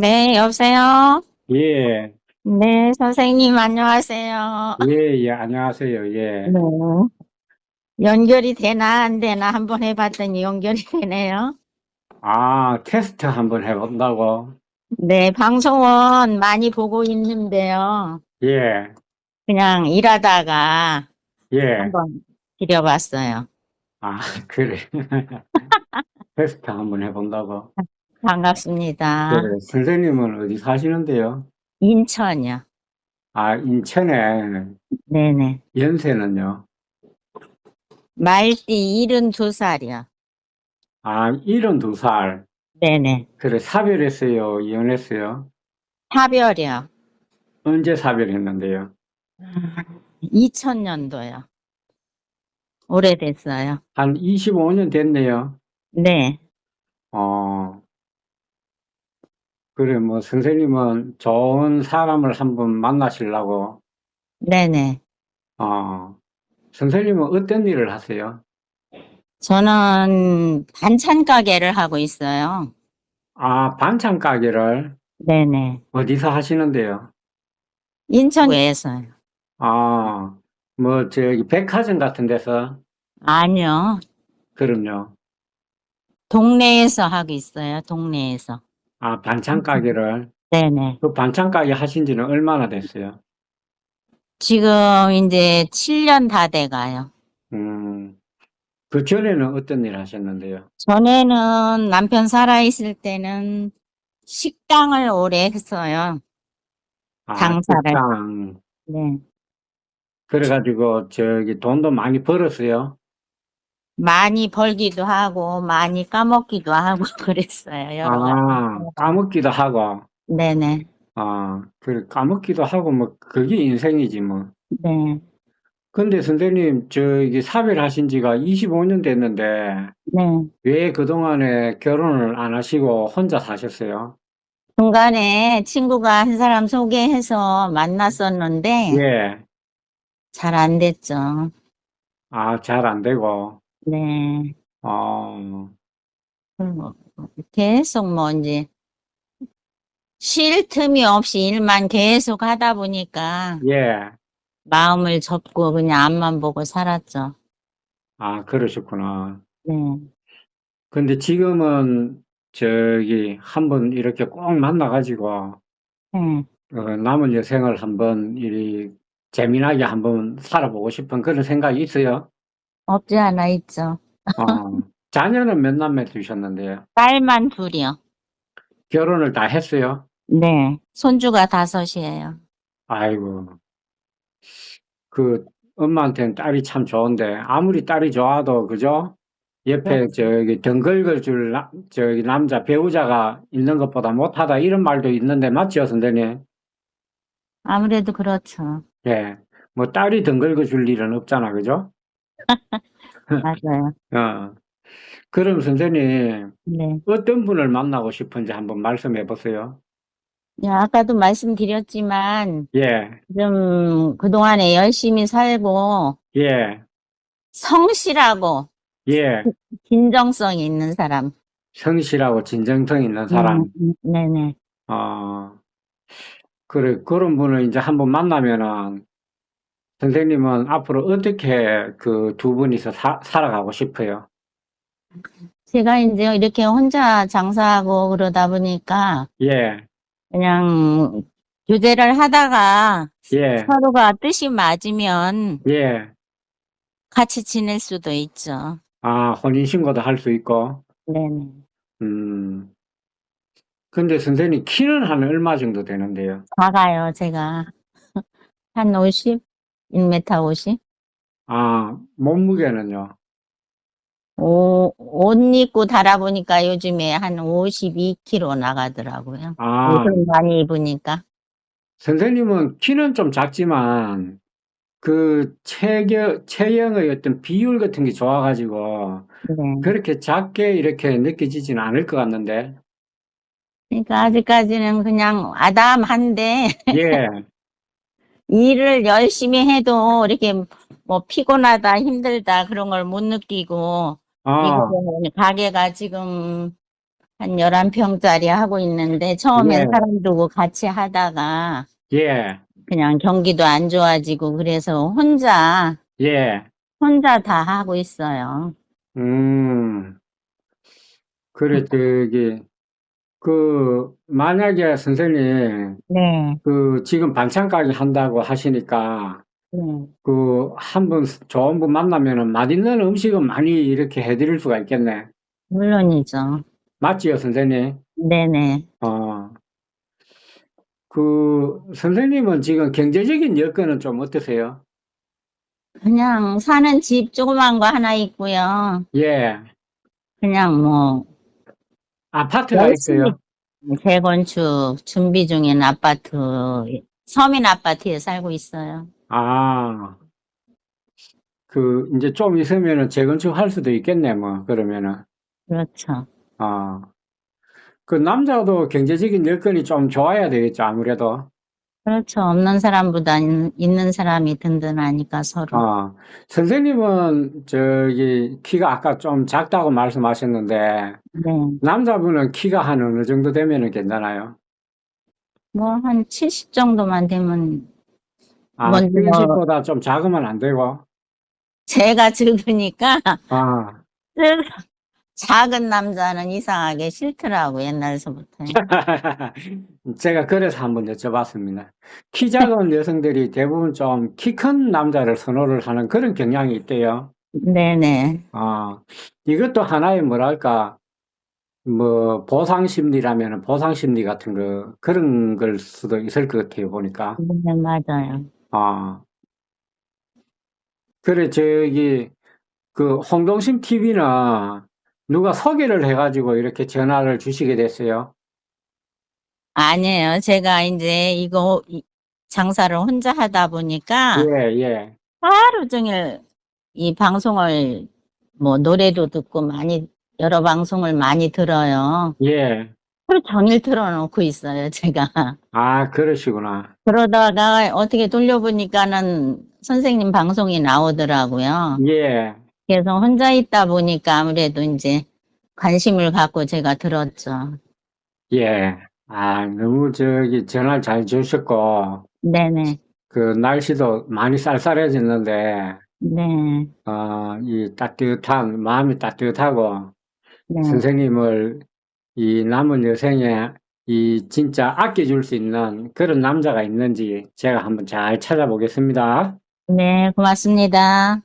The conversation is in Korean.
네, 여보세요? 예, 네, 선생님, 안녕하세요. 예, 예, 안녕하세요. 예. 네. 연결이 되나, 안 되나 한번 해봤더니 연결이 되네요. 아, 테스트 한번 해본다고? 네, 방송은 많이 보고 있는데요. 예, 그냥 일하다가 예. 한번 드려봤어요. 아, 그래. 테스트 한번 해본다고? 반갑습니다. 그래. 선생님은 어디 사시는데요? 인천이요. 아, 인천에 네네. 연세는요? 말띠 72살이요. 아, 72살. 네네. 그래, 사별했어요? 이혼했어요? 사별이요. 언제 사별했는데요? 2000년도요. 오래됐어요. 한 25년 됐네요. 네. 어, 그래, 뭐, 선생님은 좋은 사람을 한번 만나시려고, 네네. 어, 선생님은 어떤 일을 하세요? 저는 반찬 가게를 하고 있어요. 아, 반찬 가게를 네네. 어디서 하시는데요? 인천에서요. 아, 뭐, 저기, 백화점 같은 데서? 아니요. 그럼요. 동네에서 하고 있어요. 동네에서. 아, 반찬 가게를. 네네. 그 반찬 가게 하신 지는 얼마나 됐어요? 지금 이제 7년 다 돼가요. 음, 그 전에는 어떤 일 하셨는데요? 전에는 남편 살아있을 때는 식당을 오래 했어요. 아, 장사를. 식당. 네. 그래가지고, 저기, 돈도 많이 벌었어요? 많이 벌기도 하고, 많이 까먹기도 하고 그랬어요. 여러 가지. 아, 까먹기도 하고, 네네. 아, 그 까먹기도 하고, 뭐, 그게 인생이지, 뭐. 네. 근데 선생님, 저기 사별하신 지가 25년 됐는데, 네. 왜 그동안에 결혼을 안 하시고 혼자 사셨어요? 중간에 친구가 한 사람 소개해서 만났었는데, 예. 잘 안 됐죠. 아, 잘 안 되고, 네. 어, 그리고 계속 뭐 이제 쉴 틈이 없이 일만 계속 하다 보니까 예. 마음을 접고 그냥 앞만 보고 살았죠. 아, 그러셨구나. 네. 근데 지금은 저기 한번 이렇게 꼭 만나가지고, 네. 어, 남은 여생을 한번 이 재미나게 한번 살아보고 싶은 그런 생각이 있어요. 없지 않아 있죠. 어, 자녀는 몇 남매 두셨는데요? 딸만 둘이요. 결혼을 다 했어요? 네. 손주가 다섯이에요. 아이고, 그 엄마한테는 딸이 참 좋은데 아무리 딸이 좋아도 그죠? 옆에 저기 등 긁어줄 나- 저기 남자 배우자가 있는 것보다 못하다 이런 말도 있는데 맞죠, 선생님? 아무래도 그렇죠. 예, 뭐 딸이 등 긁어줄 일은 없잖아, 그죠? 맞아요. 어, 그럼 선생님 네. 어떤 분을 만나고 싶은지 한번 말씀해 보세요. 야, 아까도 말씀드렸지만 예, 좀 그동안에 열심히 살고 예, 성실하고 예, 진정성 있는 사람. 성실하고 진정성 있는 사람. 음, 네네. 어, 그래, 그런 분을 이제 한번 만나면은, 선생님은 앞으로 어떻게 그 두 분이서 사- 살아가고 싶어요? 제가 이제 이렇게 혼자 장사하고 그러다 보니까 예, 그냥 교제를 하다가 예, 서로가 뜻이 맞으면 예. 같이 지낼 수도 있죠. 아, 혼인신고도 할 수 있고, 네네. 음. 근데 선생님 키는 한 얼마 정도 되는데요? 작아요, 제가. 한 50? 1m 50? 아, 몸무게는요? 오, 옷 입고 달아보니까 요즘에 한 52kg 나가더라고요. 아, 옷을 많이 입으니까. 선생님은 키는 좀 작지만, 그 체격, 체형의 어떤 비율 같은 게 좋아가지고, 네. 그렇게 작게 이렇게 느껴지지는 않을 것 같는데. 그러니까 아직까지는 그냥 아담한데 예, 일을 열심히 해도 이렇게 뭐 피곤하다, 힘들다 그런 걸 못 느끼고 아, 가게가 지금 한 11평짜리 하고 있는데 처음엔 예. 사람 두고 같이 하다가 예, 그냥 경기도 안 좋아지고 그래서 혼자 예. 혼자 다 하고 있어요. 음, 그래, 저기, 그, 만약에 선생님, 네. 그, 지금 반찬 가게 한다고 하시니까, 네. 그, 한 분, 좋은 분 만나면은 맛있는 음식은 많이 이렇게 해드릴 수가 있겠네. 물론이죠. 맞지요, 선생님? 네네. 어. 그, 선생님은 지금 경제적인 여건은 좀 어떠세요? 그냥 사는 집 조그만 거 하나 있고요. 예. 그냥 뭐 아파트가 있어요? 재건축 준비 중인 아파트, 서민 아파트에 살고 있어요. 아, 그, 이제 좀 있으면은 재건축 할 수도 있겠네, 뭐, 그러면은. 그렇죠. 아, 그 남자도 경제적인 여건이 좀 좋아야 되겠죠, 아무래도. 그렇죠. 없는 사람보다 있- 있는 사람이 든든하니까 서로. 아, 선생님은 저기 키가 아까 좀 작다고 말씀하셨는데, 네. 남자분은 키가 한 어느 정도 되면은 괜찮아요? 뭐 한 70 정도만 되면 아, 먼저- 70보다 좀 작으면 안 되고. 제가 적으니까 아, 작은 남자는 이상하게 싫더라고 옛날서부터. 제가 그래서 한번 여쭤봤습니다. 키 작은 여성들이 대부분 좀 키 큰 남자를 선호를 하는 그런 경향이 있대요. 네네. 아, 이것도 하나의 뭐랄까, 뭐, 보상심리라면 보상심리 같은 거, 그런 걸 수도 있을 것 같아요, 보니까. 네, 맞아요. 아. 그래, 저기, 그, 홍동심 TV는 누가 소개를 해가지고 이렇게 전화를 주시게 됐어요? 아니에요. 제가 이제 이거 이- 장사를 혼자 하다 보니까 예, 예. 하루 종일 이 방송을 뭐 노래도 듣고 많이 여러 방송을 많이 들어요. 예. 하루 종일 틀어놓고 있어요, 제가. 아, 그러시구나. 그러다가 어떻게 돌려보니까는 선생님 방송이 나오더라고요. 예. 그래서 혼자 있다 보니까 아무래도 이제 관심을 갖고 제가 들었죠. 예. 아, 너무 저기 전화를 잘 주셨고, 네네. 그 날씨도 많이 쌀쌀해졌는데, 네. 어, 이 따뜻한, 마음이 따뜻하고, 네. 선생님을 이 남은 여생에 이 진짜 아껴줄 수 있는 그런 남자가 있는지 제가 한번 잘 찾아보겠습니다. 네, 고맙습니다.